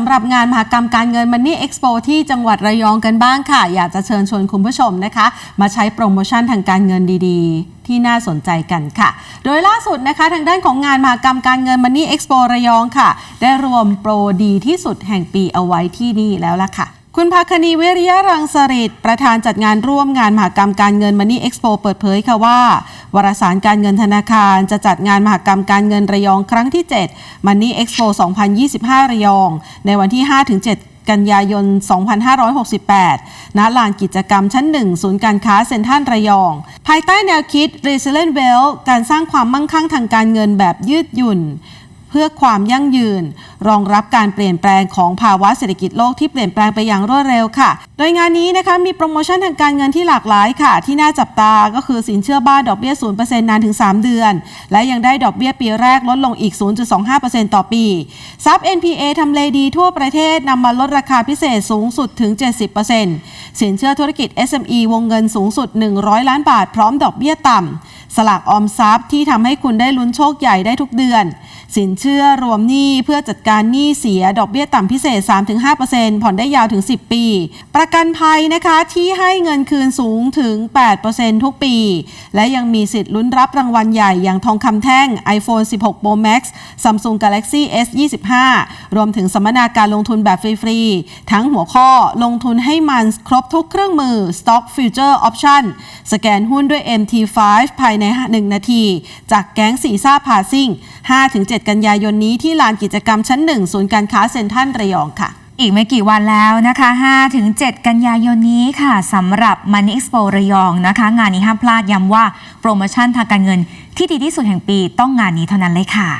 ำหรับงานมหกรรมการเงินมันนี่เอ็กซ์โปที่จังหวัดระยองกันบ้างค่ะ อยากจะเชิญชวนคุณผู้ชมนะคะ มาใช้โปรโมชั่นทางการเงินดีๆ ที่น่าสนใจกันค่ะ โดยล่าสุดนะคะ ทางด้านของงานมหกรรมการเงินมันนี่เอ็กซ์โประยองค่ะ ได้รวมโปรดีที่สุดแห่งปีเอาไว้ที่นี่แล้วล่ะค่ะ คุณภาคณีเวริยรังสฤษประธานจัดงานร่วมงานมหกรรมการเงิน Money Expo เปิดเผยค่ะว่า วารสารการเงินธนาคารจะจัดงานมหกรรมการเงินระยองครั้งที่ 7 Money Expo 2025 ระยอง ในวันที่ 5-7กันยายน 2568 ณ ลานกิจกรรมชั้น 1 ศูนย์การค้าเซ็นทรัลระยอง ภายใต้แนวคิด Resilient Wealth การสร้างความมั่งคั่งทางการเงินแบบยืดหยุ่น เพื่อความยั่งยืน รองรับการเปลี่ยนแปลงของภาวะเศรษฐกิจโลกที่เปลี่ยนแปลงไปอย่างรวดเร็วค่ะ โดยงานนี้นะคะมีโปรโมชั่นทางการเงินที่หลากหลายค่ะ ที่น่าจับตาก็คือสินเชื่อบ้านดอกเบี้ย 0%นานถึง 3 เดือน และยังได้ดอกเบี้ยปีแรกลดลงอีก 0.25%ต่อปีซับ NPA ทำเลดีทั่วประเทศนำมาลดราคาพิเศษสูงสุดถึง 70%สินเชื่อธุรกิจ SME วงเงินสูงสุด 100 ล้านบาทพร้อมดอกเบี้ยต่ำสลากออมทรัพย์ที่ทำให้คุณได้ลุ้นโชคใหญ่ได้ทุกเดือน สินเชื่อรวมหนี้เพื่อจัดการหนี้เสียดอกเบี้ยต่ำพิเศษ 3-5%ผ่อนได้ยาวถึง 10 ปี ประกันภัยนะคะที่ให้เงินคืนสูงถึง 8%ทุกปี และยังมีสิทธิ์ลุ้นรับรางวัลใหญ่อย่างทองคำแท่ง iPhone 16 Pro Max Samsung Galaxy S 25รวมถึงสัมมนาการลงทุนแบบฟรีๆ ทั้งหัวข้อลงทุนให้มันครบทุกเครื่องมือ Stock Future Option สแกนหุ้นด้วย MT5 ภายใน 1 นาที จากแก๊งสีซ่าพาซิ่ง5-7 7 กันยายนนี้ที่ลานกิจกรรมชั้น 1 ศูนย์การค้าเซ็นทรัลระยองค่ะ อีกไม่กี่วันแล้วนะคะ5-7 กันยายนนี้ค่ะสำหรับ Money Expo ระยองนะคะ งานนี้ห้ามพลาดย้ำว่าโปรโมชั่นทางการเงินที่ดีที่สุดแห่งปีต้องงานนี้เท่านั้นเลยค่ะ